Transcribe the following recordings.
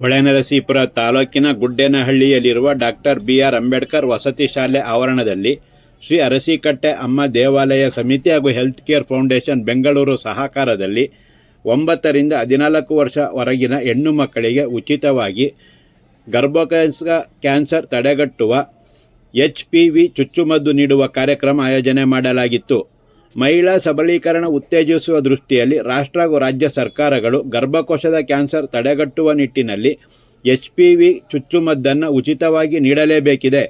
ಹೊಳೆನರಸೀಪುರ ತಾಲೂಕಿನ ಗುಡ್ಡೇನಹಳ್ಳಿಯಲ್ಲಿರುವ doctor B R Ambedkar ವಸತಿ ಶಾಲೆ ಆವರಣದಲ್ಲಿ ಶ್ರೀ ಅರಸಿಕಟ್ಟೆ ಅಮ್ಮ ದೇವಾಲಯ ಸಮಿತಿ ಹಾಗೂ ಹೆಲ್ತ್ ಕೇರ್ ಫೌಂಡೇಶನ್ ಬೆಂಗಳೂರು ಸಹಕಾರದಲ್ಲಿ ಒಂಬತ್ತರಿಂದ ಹದಿನಾಲ್ಕು ವರ್ಷವರೆಗಿನ ಹೆಣ್ಣು ಮಕ್ಕಳಿಗೆ ಉಚಿತವಾಗಿ ಗರ್ಭಕೋಶ ಕ್ಯಾನ್ಸರ್ ತಡೆಗಟ್ಟುವ ಎಚ್ ಪಿ ವಿ ಚುಚ್ಚುಮದ್ದು ನೀಡುವ ಕಾರ್ಯಕ್ರಮ ಆಯೋಜನೆ ಮಾಡಲಾಗಿತ್ತು. ಮಹಿಳಾ ಸಬಲೀಕರಣ ಉತ್ತೇಜಿಸುವ ದೃಷ್ಟಿಯಲ್ಲಿ ರಾಷ್ಟ್ರ ಹಾಗೂ ರಾಜ್ಯ ಸರ್ಕಾರಗಳು ಗರ್ಭಕೋಶದ ಕ್ಯಾನ್ಸರ್ ತಡೆಗಟ್ಟುವ ನಿಟ್ಟಿನಲ್ಲಿ ಎಚ್ ಪಿ ವಿ ಚುಚ್ಚುಮದ್ದನ್ನು ಉಚಿತವಾಗಿ ನೀಡಲೇಬೇಕಿದೆ.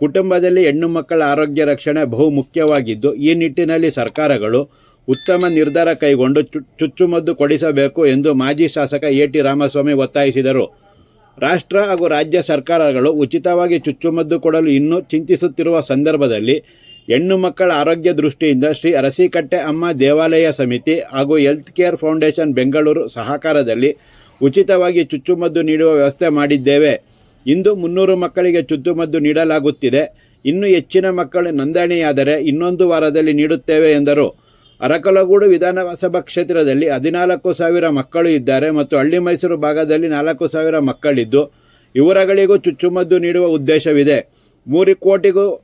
ಕುಟುಂಬದಲ್ಲಿ ಹೆಣ್ಣು ಮಕ್ಕಳ ಆರೋಗ್ಯ ರಕ್ಷಣೆ ಬಹು ಮುಖ್ಯವಾಗಿದ್ದು, ಈ ನಿಟ್ಟಿನಲ್ಲಿ ಸರ್ಕಾರಗಳು ಉತ್ತಮ ನಿರ್ಧಾರ ಕೈಗೊಂಡು ಚುಚ್ಚುಮದ್ದು ಕೊಡಿಸಬೇಕು ಎಂದು ಮಾಜಿ ಶಾಸಕ ಎ ಟಿ ರಾಮಸ್ವಾಮಿ ಒತ್ತಾಯಿಸಿದರು. ರಾಷ್ಟ್ರ ಹಾಗೂ ರಾಜ್ಯ ಸರ್ಕಾರಗಳು ಉಚಿತವಾಗಿ ಚುಚ್ಚುಮದ್ದು ಕೊಡಲು ಇನ್ನೂ ಚಿಂತಿಸುತ್ತಿರುವ ಸಂದರ್ಭದಲ್ಲಿ ಹೆಣ್ಣು ಮಕ್ಕಳ ಆರೋಗ್ಯ ದೃಷ್ಟಿಯಿಂದ ಶ್ರೀ ಅರಸಿಕಟ್ಟೆ ಅಮ್ಮ ದೇವಾಲಯ ಸಮಿತಿ ಹಾಗೂ ಹೆಲ್ತ್ ಕೇರ್ ಫೌಂಡೇಶನ್ ಬೆಂಗಳೂರು ಸಹಕಾರದಲ್ಲಿ ಉಚಿತವಾಗಿ ಚುಚ್ಚುಮದ್ದು ನೀಡುವ ವ್ಯವಸ್ಥೆ ಮಾಡಿದ್ದೇವೆ. ಇಂದು ಮುನ್ನೂರು ಮಕ್ಕಳಿಗೆ ಚುಚ್ಚುಮದ್ದು ನೀಡಲಾಗುತ್ತಿದೆ. ಇನ್ನೂ ಹೆಚ್ಚಿನ ಮಕ್ಕಳು ನೋಂದಣಿಯಾದರೆ ಇನ್ನೊಂದು ವಾರದಲ್ಲಿ ನೀಡುತ್ತೇವೆ ಎಂದರು. ಅರಕಲಗೂಡು ವಿಧಾನಸಭಾ ಕ್ಷೇತ್ರದಲ್ಲಿ ಹದಿನಾಲ್ಕು ಸಾವಿರ ಮಕ್ಕಳು ಇದ್ದಾರೆ ಮತ್ತು ಹಳ್ಳಿ ಮೈಸೂರು ಭಾಗದಲ್ಲಿ ನಾಲ್ಕು ಸಾವಿರ ಮಕ್ಕಳಿದ್ದು. ಇವರಗಳಿಗೂ ಚುಚ್ಚುಮದ್ದು ನೀಡುವ ಉದ್ದೇಶವಿದೆ. ಮೂರು ಕೋಟಿಗೂ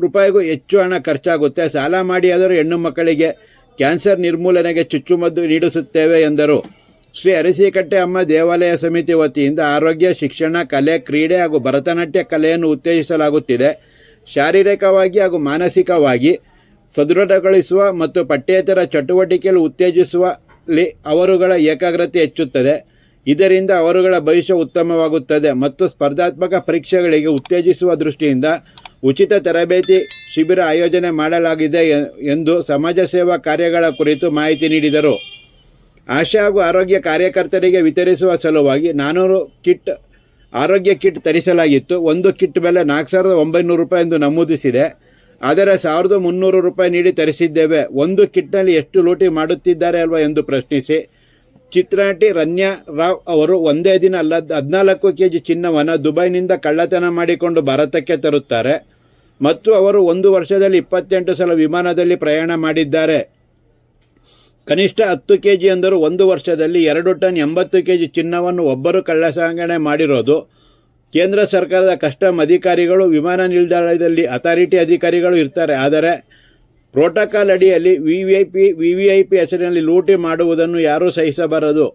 ರೂಪಾಯಿಗೂ ಹೆಚ್ಚು ಹಣ ಖರ್ಚಾಗುತ್ತೆ. ಸಾಲ ಮಾಡಿ ಆದರೂ ಹೆಣ್ಣು ಮಕ್ಕಳಿಗೆ ಕ್ಯಾನ್ಸರ್ ನಿರ್ಮೂಲನೆಗೆ ಚುಚ್ಚುಮದ್ದು ನೀಡಿಸುತ್ತೇವೆ ಎಂದರು. ಶ್ರೀ ಅರಸಿಕಟ್ಟೆ ಅಮ್ಮ ದೇವಾಲಯ ಸಮಿತಿ ವತಿಯಿಂದ ಆರೋಗ್ಯ, ಶಿಕ್ಷಣ, ಕಲೆ, ಕ್ರೀಡೆ ಹಾಗೂ ಭರತನಾಟ್ಯ ಕಲೆಯನ್ನು ಉತ್ತೇಜಿಸಲಾಗುತ್ತಿದೆ. ಶಾರೀರಿಕವಾಗಿ ಹಾಗೂ ಮಾನಸಿಕವಾಗಿ ಸದೃಢಗೊಳಿಸುವ ಮತ್ತು ಪಠ್ಯೇತರ ಚಟುವಟಿಕೆಯಲ್ಲಿ ಉತ್ತೇಜಿಸುವಲ್ಲಿ ಅವರುಗಳ ಏಕಾಗ್ರತೆ ಹೆಚ್ಚುತ್ತದೆ. ಇದರಿಂದ ಅವರುಗಳ ಭವಿಷ್ಯ ಉತ್ತಮವಾಗುತ್ತದೆ ಮತ್ತು ಸ್ಪರ್ಧಾತ್ಮಕ ಪರೀಕ್ಷೆಗಳಿಗೆ ಉತ್ತೇಜಿಸುವ ದೃಷ್ಟಿಯಿಂದ ಉಚಿತ ತರಬೇತಿ ಶಿಬಿರ ಆಯೋಜನೆ ಮಾಡಲಾಗಿದೆ ಎಂದು ಸಮಾಜ ಸೇವಾ ಕಾರ್ಯಗಳ ಕುರಿತು ಮಾಹಿತಿ ನೀಡಿದರು. ಆಶಾ ಹಾಗೂ ಆರೋಗ್ಯ ಕಾರ್ಯಕರ್ತರಿಗೆ ವಿತರಿಸುವ ಸಲುವಾಗಿ ನಾನ್ನೂರು ಕಿಟ್ ಆರೋಗ್ಯ ಕಿಟ್ ತರಿಸಲಾಗಿತ್ತು. ಒಂದು ಕಿಟ್ ಬೆಲೆ ನಾಲ್ಕು ಸಾವಿರದ ಒಂಬೈನೂರು ರೂಪಾಯಿ ಎಂದು ನಮೂದಿಸಿದೆ. ಆದರೆ ಸಾವಿರದ ಮುನ್ನೂರು ರೂಪಾಯಿ ನೀಡಿ ತರಿಸಿದ್ದೇವೆ. ಒಂದು ಕಿಟ್ನಲ್ಲಿ ಎಷ್ಟು ಲೂಟಿ ಮಾಡುತ್ತಿದ್ದಾರೆ ಅಲ್ವಾ ಎಂದು ಪ್ರಶ್ನಿಸಿ ಚಿತ್ರನಟಿ ರನ್ಯಾ ರಾವ್ ಅವರು ಒಂದೇ ದಿನ ಅಲ್ಲ, ಹದಿನಾಲ್ಕು ಕೆ ಜಿ ಚಿನ್ನವನ್ನು ದುಬೈನಿಂದ ಕಳ್ಳತನ ಮಾಡಿಕೊಂಡು ಭಾರತಕ್ಕೆ ತರುತ್ತಾರೆ. ಮತ್ತು ಅವರು ಒಂದು ವರ್ಷದಲ್ಲಿ ಇಪ್ಪತ್ತೆಂಟು ಸಲ ವಿಮಾನದಲ್ಲಿ ಪ್ರಯಾಣ ಮಾಡಿದ್ದಾರೆ. ಕನಿಷ್ಠ ಹತ್ತು ಕೆ ಜಿ ಅಂದರೂ ಒಂದು ವರ್ಷದಲ್ಲಿ ಎರಡು ಟನ್ ಎಂಬತ್ತು ಕೆ ಜಿ ಚಿನ್ನವನ್ನು ಒಬ್ಬರು ಕಳ್ಳಸಾಗಣೆ ಮಾಡಿರೋದು. ಕೇಂದ್ರ ಸರ್ಕಾರದ ಕಸ್ಟಮ್ ಅಧಿಕಾರಿಗಳು, ವಿಮಾನ ನಿಲ್ದಾಣದಲ್ಲಿ ಅಥಾರಿಟಿ ಅಧಿಕಾರಿಗಳು ಇರ್ತಾರೆ. ಆದರೆ ಪ್ರೋಟೋಕಾಲ್ ಅಡಿಯಲ್ಲಿ V V I P V V I P ಹೆಸರಿನಲ್ಲಿ ಲೂಟಿ ಮಾಡುವುದನ್ನು ಯಾರೂ ಸಹಿಸಬಾರದು.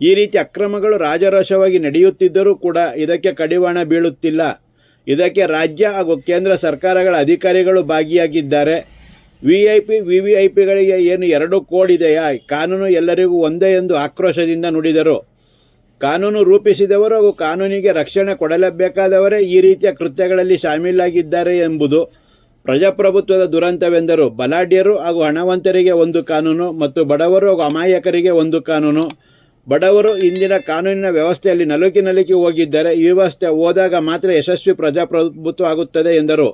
ಈ ರೀತಿ ಅಕ್ರಮಗಳು ರಾಜರೋಷವಾಗಿ ನಡೆಯುತ್ತಿದ್ದರೂ ಕೂಡ ಇದಕ್ಕೆ ಕಡಿವಾಣ ಬೀಳುತ್ತಿಲ್ಲ. ಇದಕ್ಕೆ ರಾಜ್ಯ ಹಾಗೂ ಕೇಂದ್ರ ಸರ್ಕಾರಗಳ ಅಧಿಕಾರಿಗಳು ಭಾಗಿಯಾಗಿದ್ದಾರೆ. V I P V V I ಪಿಗಳಿಗೆ ಏನು ಎರಡು ಕೋಡ್ ಇದೆಯಾ? ಕಾನೂನು ಎಲ್ಲರಿಗೂ ಒಂದೇ ಎಂದು ಆಕ್ರೋಶದಿಂದ ನುಡಿದರು. ಕಾನೂನು ರೂಪಿಸಿದವರು ಹಾಗೂ ಕಾನೂನಿಗೆ ರಕ್ಷಣೆ ಕೊಡಲೇಬೇಕಾದವರೇ ಈ ರೀತಿಯ ಕೃತ್ಯಗಳಲ್ಲಿ ಶಾಮೀಲಾಗಿದ್ದಾರೆ ಎಂಬುದು ಪ್ರಜಾಪ್ರಭುತ್ವದ ದುರಂತವೆಂದರು. ಬಲಾಢ್ಯರು ಹಾಗೂ ಹಣವಂತರಿಗೆ ಒಂದು ಕಾನೂನು ಮತ್ತು ಬಡವರು ಹಾಗೂ ಅಮಾಯಕರಿಗೆ ಒಂದು ಕಾನೂನು. ಬಡವರು ಇಂದಿನ ಕಾನೂನಿನ ವ್ಯವಸ್ಥೆಯಲ್ಲಿ ನಲುಕಿ ನಲುಕಿ ಹೋಗಿದ್ದರೆ ಈ ವ್ಯವಸ್ಥೆ ಹೋದಾಗ ಮಾತ್ರ ಯಶಸ್ವಿ ಪ್ರಜಾಪ್ರಭುತ್ವ ಆಗುತ್ತದೆ ಎಂದರು.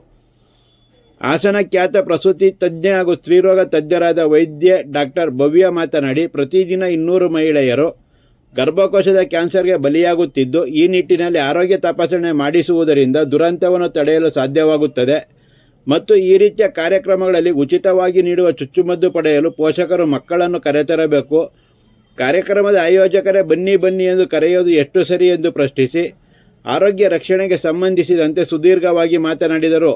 ಹಾಸನ ಖ್ಯಾತ ಪ್ರಸೂತಿ ತಜ್ಞ ಹಾಗೂ ಸ್ತ್ರೀರೋಗ ತಜ್ಞರಾದ ವೈದ್ಯ ಡಾಕ್ಟರ್ ಭವ್ಯ ಮಾತನಾಡಿ, ಪ್ರತಿದಿನ ಇನ್ನೂರು ಮಹಿಳೆಯರು ಗರ್ಭಕೋಶದ ಕ್ಯಾನ್ಸರ್ಗೆ ಬಲಿಯಾಗುತ್ತಿದ್ದು, ಈ ನಿಟ್ಟಿನಲ್ಲಿ ಆರೋಗ್ಯ ತಪಾಸಣೆ ಮಾಡಿಸುವುದರಿಂದ ದುರಂತವನ್ನು ತಡೆಯಲು ಸಾಧ್ಯವಾಗುತ್ತದೆ ಮತ್ತು ಈ ರೀತಿಯ ಕಾರ್ಯಕ್ರಮಗಳಲ್ಲಿ ಉಚಿತವಾಗಿ ನೀಡುವ ಚುಚ್ಚುಮದ್ದು ಪಡೆಯಲು ಪೋಷಕರು ಮಕ್ಕಳನ್ನು ಕರೆತರಬೇಕು. ಕಾರ್ಯಕ್ರಮದ ಆಯೋಜಕರೇ ಬನ್ನಿ ಬನ್ನಿ ಎಂದು ಕರೆಯೋದು ಎಷ್ಟು ಸರಿ ಎಂದು ಪ್ರಶ್ನಿಸಿ ಆರೋಗ್ಯ ರಕ್ಷಣೆಗೆ ಸಂಬಂಧಿಸಿದಂತೆ ಸುದೀರ್ಘವಾಗಿ ಮಾತನಾಡಿದರು.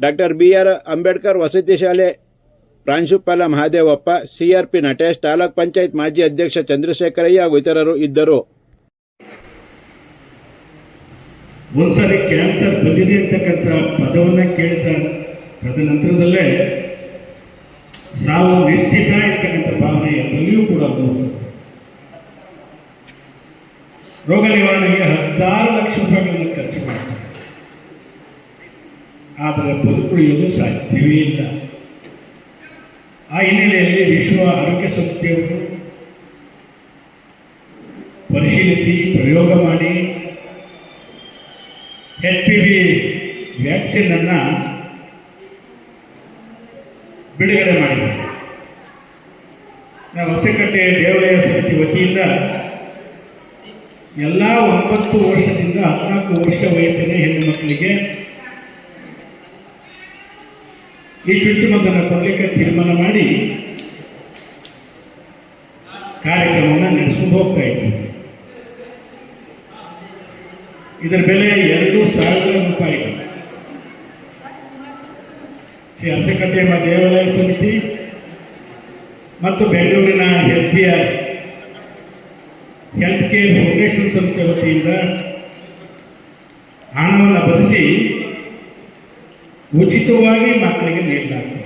ಡಾಕ್ಟರ್ ಬಿ ಆರ್ ಅಂಬೇಡ್ಕರ್ ವಸತಿ ಶಾಲೆ ಪ್ರಾಂಶುಪಾಲ ಮಹಾದೇವಪ್ಪ, ಸಿಆರ್ಪಿ ನಟೇಶ್, ತಾಲೂಕ್ ಪಂಚಾಯತ್ ಮಾಜಿ ಅಧ್ಯಕ್ಷ ಚಂದ್ರಶೇಖರಯ್ಯ ಹಾಗೂ ಇತರರು ಇದ್ದರು. ಕ್ಯಾನ್ಸರ್ ಬಂದಿದೆ ಅಂತಕ್ಕಂಥ ಕೇಳಿದ ತದನಂತರದಲ್ಲೇ ಸಾವು ನಿಶ್ಚಿತ ಇರ್ತಕ್ಕಂಥ ಭಾವನೆ ಎಲ್ಲರಿಗೂ ಕೂಡ ರೋಗ ನಿವಾರಣೆಗೆ ಹತ್ತಾರು ಲಕ್ಷ ರೂಪಾಯಿಗಳನ್ನು ಖರ್ಚು ಮಾಡ್ತಾರೆ. ಆದರೆ ಬದುಕುಳಿಯೋದು ಸಾಧ್ಯವೇ ಇಲ್ಲ. ಆ ಹಿನ್ನೆಲೆಯಲ್ಲಿ ವಿಶ್ವ ಆರೋಗ್ಯ ಸಂಸ್ಥೆಯವರು ಪರಿಶೀಲಿಸಿ, ಪ್ರಯೋಗ ಮಾಡಿ. ಎಚ್ ಪಿ ವಿ ವ್ಯಾಕ್ಸಿನ್ ಅನ್ನು ಬಿಡುಗಡೆ ಮಾಡಿದ್ದಾರೆ. ನಾವು ಹೊಸಕಟ್ಟೆ ದೇವಾಲಯ ಸಮಿತಿ ವತಿಯಿಂದ ಎಲ್ಲ ಒಂಬತ್ತು ವರ್ಷದಿಂದ ಹದಿನಾಲ್ಕು ವರ್ಷ ವಯಸ್ಸಿನ ಹೆಣ್ಣು ಮಕ್ಕಳಿಗೆ ಈ ಚುಚ್ಚುಮದ್ದನ್ನು ಕೊಡಲಿಕ್ಕೆ ತೀರ್ಮಾನ ಮಾಡಿ ಕಾರ್ಯಕ್ರಮವನ್ನು ನಡೆಸ್ಕೊಂಡು ಹೋಗ್ತಾ ಇದ್ದೀವಿ ಇದರ ಬೆಲೆ ಎರಡು ಸಾವಿರ ರೂಪಾಯಿ. ಶ್ರೀ ಅರಸಕಟ್ಟೆಯಮ್ಮ ದೇವಾಲಯ ಸಮಿತಿ ಮತ್ತು ಬೆಂಗಳೂರಿನ health care health care foundation ಸಂಸ್ಥೆ ವತಿಯಿಂದ ಹಣವನ್ನು ಭರಿಸಿ ಉಚಿತವಾಗಿ ಮಕ್ಕಳಿಗೆ ನೀಡಲಾಗ್ತದೆ.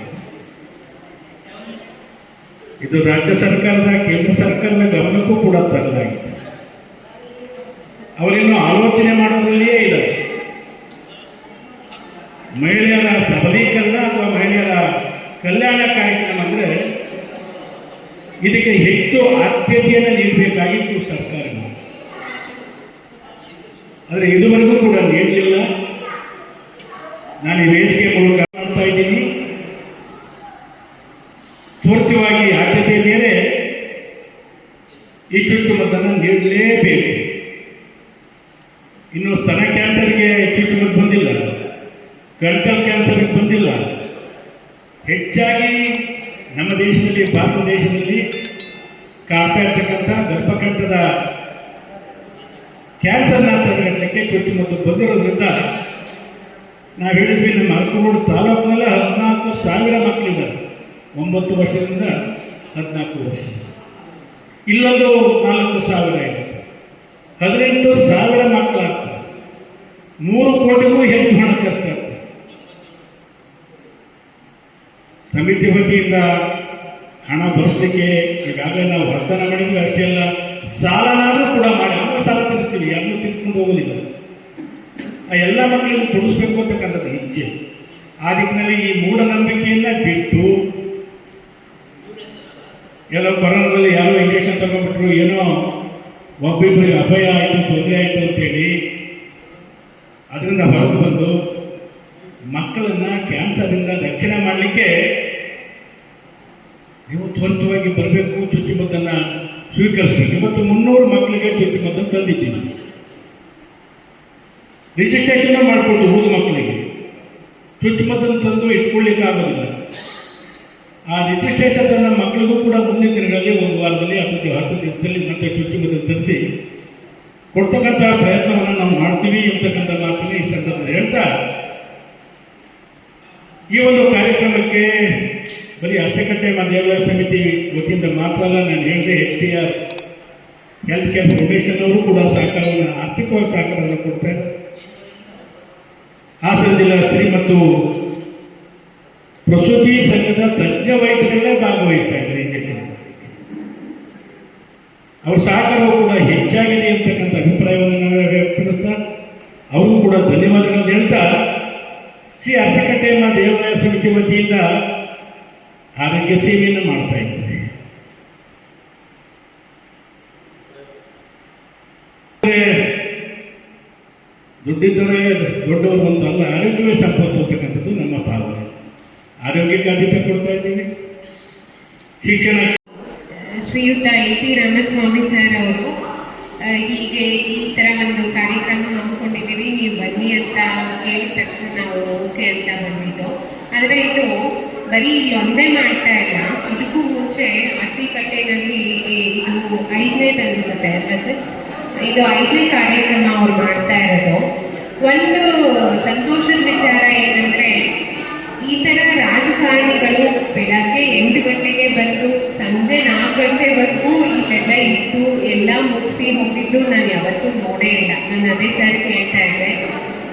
ಇದು ರಾಜ್ಯ ಸರ್ಕಾರದ, ಕೇಂದ್ರ ಸರ್ಕಾರದ ಗಮನಕ್ಕೂ ಕೂಡ ತರಲಾಗಿದೆ ಅವರಿನ್ನು ಆಲೋಚನೆ ಮಾಡೋದ್ರಲ್ಲಿಯೇ ಇಲ್ಲ. ಮಹಿಳೆಯರ ಸಬಲೀಕರಣ ಅಥವಾ ಮಹಿಳೆಯರ ಕಲ್ಯಾಣ ಕಾರ್ಯಕ್ರಮ ಅಂದರೆ ಇದಕ್ಕೆ ಹೆಚ್ಚು ಆದ್ಯತೆಯನ್ನು ನೀಡಬೇಕಾಗಿತ್ತು ಸರ್ಕಾರ. ಆದರೆ ಇದುವರೆಗೂ ಕೂಡ ನೀಡಲಿಲ್ಲ. ನಾನು ವೇದಿಕೆ ಮೂಲಕ ಮಾಡ್ತಾ ಇದ್ದೀನಿ. ತ್ವರಿತವಾಗಿ ಆದ್ಯತೆ ಮೇಲೆ ಈ ಚುಚ್ಚುಮದ್ದನ್ನು ನೀಡಲೇಬೇಕು. ಇನ್ನು ಸ್ತನ ಕ್ಯಾನ್ಸರ್ಗೆ ಚುಚ್ಚುಮದ್ದು ಬಂದಿಲ್ಲ. ಗಂಟಲ್ ಕ್ಯಾನ್ಸರ್ಗೆ ಬಂದಿಲ್ಲ. ಹೆಚ್ಚಾಗಿ ನಮ್ಮ ದೇಶದಲ್ಲಿ, ಭಾರತ ದೇಶದಲ್ಲಿ ಕಾಡ್ತಾ ಇರ್ತಕ್ಕಂಥ ಗರ್ಭಕಂಠದ ಕ್ಯಾನ್ಸರ್ನ ತಡೆಗಟ್ಟಲಿಕ್ಕೆ ಚುಚ್ಚುಮದ್ದು ಬಂದಿರೋದ್ರಿಂದ ನಾವು ಹೇಳಿದ್ವಿ, ನಮ್ಮ ಅರಕಗೋಡು ತಾಲೂಕಿನಲ್ಲೇ ಹದಿನಾಲ್ಕು ಸಾವಿರ ಮಕ್ಕಳಿದ್ದಾರೆ ಒಂಬತ್ತು ವರ್ಷದಿಂದ ಹದಿನಾಲ್ಕು ವರ್ಷ. ಇಲ್ಲೊಂದು ನಾಲ್ಕು ಸಾವಿರ ಇದೆ. ಹದಿನೆಂಟು ಸಾವಿರ ಮಕ್ಕಳಾಗ್ತದೆ ಮೂರು ಕೋಟಿಗೂ ಹೆಚ್ಚು ಹಣ ಖರ್ಚಾಗ್ತದೆ ಸಮಿತಿ ವತಿಯಿಂದ ಹಣ ಭರಿಸಲಿಕ್ಕೆ ಈಗಾಗಲೇ ನಾವು ವರ್ತನ ಮಾಡಿದ್ವಿ, ಅಷ್ಟೇ ಅಲ್ಲ, ಸಾಲನಾದ್ರೂ ಕೂಡ ಮಾಡಿ, ಆಮೇಲೆ ಸಾಲ ತೀರಿಸ್ತೀವಿ, ಯಾರನ್ನೂ ತಿಳ್ಕೊಂಡು ಹೋಗೋದಿಲ್ಲ. ಆ ಎಲ್ಲ ಮಕ್ಕಳಿಗೂ ಕೊಡಿಸ್ಬೇಕು ಅಂತಕ್ಕಂಥದ್ದು ಹೆಜ್ಜೆ. ಆ ದಿಕ್ಕಿನಲ್ಲಿ ಈ ಮೂಢನಂಬಿಕೆಯನ್ನ ಬಿಟ್ಟು ಎಲ್ಲೋ ಕೊರೋನಾದಲ್ಲಿ ಯಾರೋ ಇಂಜೆಕ್ಷನ್ ತಗೊಂಡ್ಬಿಟ್ರು, ಏನೋ ಒಬ್ಬಿಬ್ಬರಿಗೆ ಅಭಯ ಆಯಿತು, ತೊಂದರೆ ಆಯಿತು ಅಂತೇಳಿ, ಅದರಿಂದ ಹೊರಗೆ ಬಂದು ಕ್ಯಾನ್ಸರಿಂದ ರಕ್ಷಣೆ ಮಾಡಲಿಕ್ಕೆ ನೀವು ತ್ವರಿತವಾಗಿ ಬರಬೇಕು, ಚುಚ್ಚುಮದ್ದನ್ನು ಸ್ವೀಕರಿಸಬೇಕು. ಇವತ್ತು ಮುನ್ನೂರು ಮಕ್ಕಳಿಗೆ ಚುಚ್ಚುಮದ್ದನ್ನು ತಂದಿದ್ದೀನಿ. ರಿಜಿಸ್ಟ್ರೇಷನ್ ಮಾಡಿಕೊಂಡು ಹೋದ ಮಕ್ಕಳಿಗೆ. ಚುಚ್ಚುಮದ್ದನ್ನು ತಂದು ಇಟ್ಕೊಳ್ಳಿಕ್ಕೆ ಆಗೋದಿಲ್ಲ. ಆ ರಿಜಿಸ್ಟ್ರೇಷನ್ ತನ್ನ ಮಕ್ಕಳಿಗೂ ಕೂಡ ಮುಂದಿನ ದಿನಗಳಲ್ಲಿ ಒಂದು ವಾರದಲ್ಲಿ ಅಥವಾ ಹತ್ತು ದಿವಸದಲ್ಲಿ ಮತ್ತೆ ಚುಚ್ಚುಮದ್ದನ್ನು ತರಿಸಿ ಕೊಡ್ತಕ್ಕಂಥ ಪ್ರಯತ್ನವನ್ನು ನಾವು ಮಾಡ್ತೀವಿ ಎಂಬತಕ್ಕಂಥ ಮಾತನ್ನು ಈ ಸಂದರ್ಭದಲ್ಲಿ ಹೇಳ್ತಾ ಈ ಒಂದು ಕಾರ್ಯಕ್ರಮಕ್ಕೆ ಬರೀ ಅರಸಕಟ್ಟೆ ದೇವಾಲಯ ಸಮಿತಿ ವತಿಯಿಂದ ಮಾತ್ರ ಅಲ್ಲ, ನಾನು ಹೇಳಿದೆ H D R health care foundation ಅವರು ಕೂಡ ಸಹಕಾರವನ್ನು, ಆರ್ಥಿಕವಾಗಿ ಸಹಕಾರವನ್ನು ಕೊಡ್ತಾರೆ ಹಾಸನ ಜಿಲ್ಲಾ ಸ್ತ್ರೀ ಮತ್ತು ಪ್ರಸೂತಿ ಸಂಘದ ತಜ್ಞ ವೈದ್ಯರಲ್ಲೇ ಭಾಗವಹಿಸ್ತಾ ಇದ್ದಾರೆ ಇಂಜೆಕ್ಷನ್ ಅವ್ರ ಸಹಕಾರವು ಕೂಡ ಹೆಚ್ಚಾಗಿದೆ ಅಂತಕ್ಕಂಥ ಅಭಿಪ್ರಾಯವನ್ನು ನಾವು ವ್ಯಕ್ತಪಡಿಸ್ತಾ ಅವರು ಕೂಡ ಧನ್ಯವಾದಗಳನ್ನು ಹೇಳ್ತಾ ಶ್ರೀ ಮಾ ದೇವಾಲಯ ಸಮಿತಿ ವತಿಯಿಂದ ಆರೋಗ್ಯ ಸೇವೆಯನ್ನು ಮಾಡ್ತಾ ಇದ್ದಾರೆ ದುಡ್ಡಿದ್ದರೆ ದೊಡ್ಡವರು ಅಂತ ಅಲ್ಲ, ಆರೋಗ್ಯವೇ ಸಂಪತ್ತು ಅಂತಕ್ಕಂಥದ್ದು ನಮ್ಮ ಭಾವನೆ. ಆರೋಗ್ಯಕ್ಕೆ ಆದ್ಯತೆ ಕೊಡ್ತಾ ಇದ್ದೀವಿ ಶಿಕ್ಷಣ ಶ್ರೀಯುತ ಎ ಪಿ ರಾಮಸ್ವಾಮಿ ಸರ್ ಅವರು ಹೀಗೆ ಈ ತರ ಒಂದು ಕಾರ್ಯಕ್ರಮ ಹಮ್ಮಿಕೊಂಡಿದ್ದೀವಿ. ನೀವು ಬನ್ನಿ ಅಂತ ಕೇಳಿದ ತಕ್ಷಣ ನಾವು ಓಕೆ ಅಂತ ಬಂದಿದ್ದು. ಆದರೆ ಇದು ಬರೀ ಒಂದೇ ಮಾಡ್ತಾ ಇಲ್ಲ. ಇದಕ್ಕೂ ಮುಂಚೆ ಹಸಿಕಟ್ಟೆನಲ್ಲಿ ಇದು ಐದನೇ ಅನಿಸುತ್ತೆ ಅಲ್ವಾ ಸರ್? ಇದು ಐದನೇ ಕಾರ್ಯಕ್ರಮ ಅವ್ರು ಮಾಡ್ತಾ ಇರೋದು. ಒಂದು ಸಂತೋಷದ ವಿಚಾರ ಏನಂದ್ರೆ ಈ ತರ ರಾಜಕಾರಣಿಗಳು ಬೆಳಗ್ಗೆ ಎಂಟು ಗಂಟೆಗೆ ಬಂದು ಸಂಜೆ ನಾಲ್ಕು ಗಂಟೆವರೆಗೂ ಇಲ್ಲೆಲ್ಲ ಇದ್ದು ಎಲ್ಲ ಮುಗಿಸಿ ಹೋಗಿದ್ದು ನಾನು ಯಾವತ್ತೂ ನೋಡೇ ಇಲ್ಲ. ನಾನು ಅದೇ ಸರ್ ಕೇಳ್ತಾ ಇದ್ದೆ,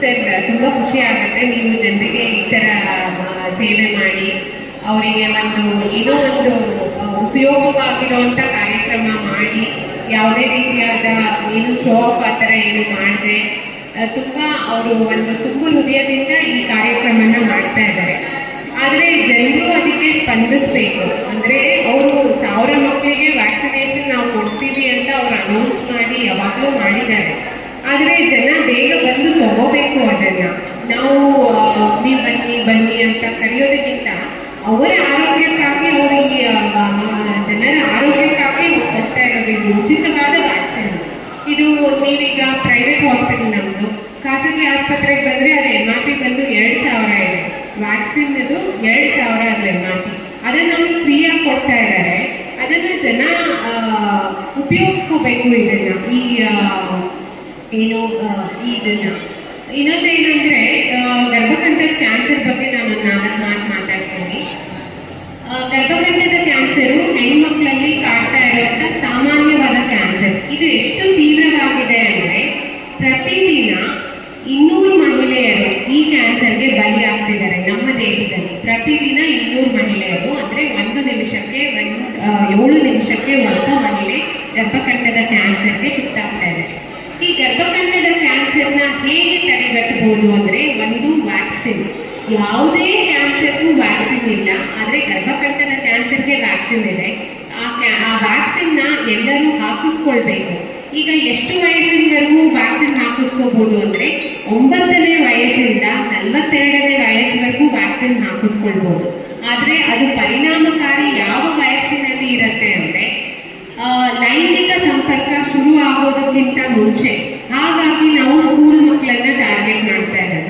ಸರ್, ತುಂಬ ಖುಷಿ ಆಗುತ್ತೆ ನೀವು ಜನರಿಗೆ ಈ ಥರ ಸೇವೆ ಮಾಡಿ, ಅವರಿಗೆ ಒಂದು ಏನೋ ಒಂದು ಉಪಯೋಗವಾಗಿರುವಂತ ಕಾರ್ಯಕ್ರಮ ಮಾಡಿ, ಯಾವುದೇ ರೀತಿಯಾದ ಏನು ಶೋ ಆಫ್ ಆ ಥರ ಏನು ಮಾಡಿದೆ. ತುಂಬ ಅವರು ಒಂದು ತುಂಬ ಹೃದಯದಿಂದ ಈ ಕಾರ್ಯಕ್ರಮನ ಅದಕ್ಕೆ ಅಂದ್ರೆ ಅವರು ಸಾವಿರ ಮಕ್ಕಳಿಗೆ ವ್ಯಾಕ್ಸಿನೇಷನ್ ನಾವು ಕೊಡ್ತೀವಿ ಅಂತ ಅವ್ರು ಅನೌನ್ಸ್ ಮಾಡಿ ಯಾವಾಗಲೂ ಮಾಡಿದ್ದಾರೆ. ಆದರೆ ಜನ ಬೇಗ ಬಂದು ತಗೋಬೇಕು ಅದನ್ನ ನಾವು ನೀವು ಬನ್ನಿ ಬನ್ನಿ ಅಂತ ಕರೆಯೋದಕ್ಕಿಂತ ಅವರ ಆರೋಗ್ಯಕ್ಕಾಗಿ ಅವರು ಈ ಜನರ ಆರೋಗ್ಯಕ್ಕಾಗಿ ಕೊಡ್ತಾ ಇರೋದು ಇದು ಉಚಿತವಾದ ವ್ಯಾಕ್ಸಿನ್ ಇದು ನೀವೀಗ ಪ್ರೈವೇಟ್ ಹಾಸ್ಪಿಟಲ್ ನಮ್ಮದು ಖಾಸಗಿ ಆಸ್ಪತ್ರೆಗೆ ಬಂದರೆ ಅದು ಎಂ ಆರ್ ಪಿ ಬಂದು ಎರಡು ಸಾವಿರ ಇದೆ. ವ್ಯಾಕ್ಸಿನ್ ಅದು ಎರಡು ಸಾವಿರ ಅದು ಎಂ ಆರ್ ಪಿ ಅದನ್ನು ಅವ್ರು ಫ್ರೀಯಾಗಿ ಕೊಡ್ತಾ ಇದ್ದಾರೆ. ಅದನ್ನು ಜನ ಉಪಯೋಗಿಸ್ಕೋಬೇಕು ಇದನ್ನ. ಈ ಏನು ಈ ಇನ್ನೊಂದೇನಂದ್ರೆ ಗರ್ಭಕಂಠದ ಕ್ಯಾನ್ಸರ್ ಬಗ್ಗೆ ನಾನು ನಾಲ್ಕು ಮಾತು ಮಾತಾಡ್ತೀನಿ. ಗರ್ಭಕಂಠದ ಕ್ಯಾನ್ಸರು ಹೆಣ್ಮಕ್ಳಲ್ಲಿ ಕಾಡ್ತಾ ಇರುವಂತ ಸಾಮಾನ್ಯವಾದ ಕ್ಯಾನ್ಸರ್ ಇದು ಎಷ್ಟು ತೀವ್ರವಾಗಿದೆ ಅಂದ್ರೆ, ಪ್ರತಿದಿನ ಇನ್ನೂರು ಮಹಿಳೆಯರು ಈ ಕ್ಯಾನ್ಸರ್ಗೆ ಬಲಿಯಾಗ್ತಿದ್ದಾರೆ ನಮ್ಮ ದೇಶದಲ್ಲಿ. ಪ್ರತಿದಿನ ಇನ್ನೂರು ಮಹಿಳೆಯರು ಅಂದ್ರೆ ಒಂದು ನಿಮಿಷಕ್ಕೆ ಏಳು ನಿಮಿಷಕ್ಕೆ ಒಬ್ಬ ಮಹಿಳೆ ಗರ್ಭಕಂಠದ ಕ್ಯಾನ್ಸರ್ಗೆ ತುತ್ತಾಗ್ತಾ ಇದೆ. ಈ ಗರ್ಭಕಂಠದ ಕ್ಯಾನ್ಸರ್ನ ಹೇಗೆ ತಡೆಗಟ್ಟಬಹುದು ಅಂದ್ರೆ ಒಂದು ವ್ಯಾಕ್ಸಿನ್. ಯಾವುದೇ ಕ್ಯಾನ್ಸರ್ಗೂ ವ್ಯಾಕ್ಸಿನ್ ಇಲ್ಲ, ಆದ್ರೆ ಗರ್ಭಕಂಠದ ಕ್ಯಾನ್ಸರ್ಗೆ ವ್ಯಾಕ್ಸಿನ್ ಇದೆ. ಆ ಕ್ಯಾ- ಆ ವ್ಯಾಕ್ಸಿನ್ನ ಎಲ್ಲರೂ ಹಾಕಿಸ್ಕೊಳ್ಬೇಕು. ಈಗ ಎಷ್ಟು ವಯಸ್ಸಿನವರೆಗೂ ವ್ಯಾಕ್ಸಿನ್ ಹಾಕಿಸ್ಕೋಬಹುದು ಅಂದ್ರೆ ಒಂಬತ್ತನೇ ವಯಸ್ಸಿಂದ ನಲವತ್ತೆರಡನೇ ವಯಸ್ಸಿನವರೆಗೂ ವ್ಯಾಕ್ಸಿನ್ ಹಾಕಿಸ್ಕೊಳ್ಬಹುದು ಆದ್ರೆ ಅದು ಪರಿಣಾಮಕಾರಿ ಯಾವ ವಯಸ್ಸಿನಲ್ಲಿ ಇರುತ್ತೆ ಅಂದ್ರೆ ಲೈಂಗಿಕ ಸಂಪರ್ಕ ಶುರು ಆಗೋದಕ್ಕಿಂತ ಮುಂಚೆ ಹಾಗಾಗಿ ನಾವು ಸ್ಕೂಲ್ ಮಕ್ಕಳನ್ನ ಟಾರ್ಗೆಟ್ ಮಾಡ್ತಾ ಇದ್ದಾರೆ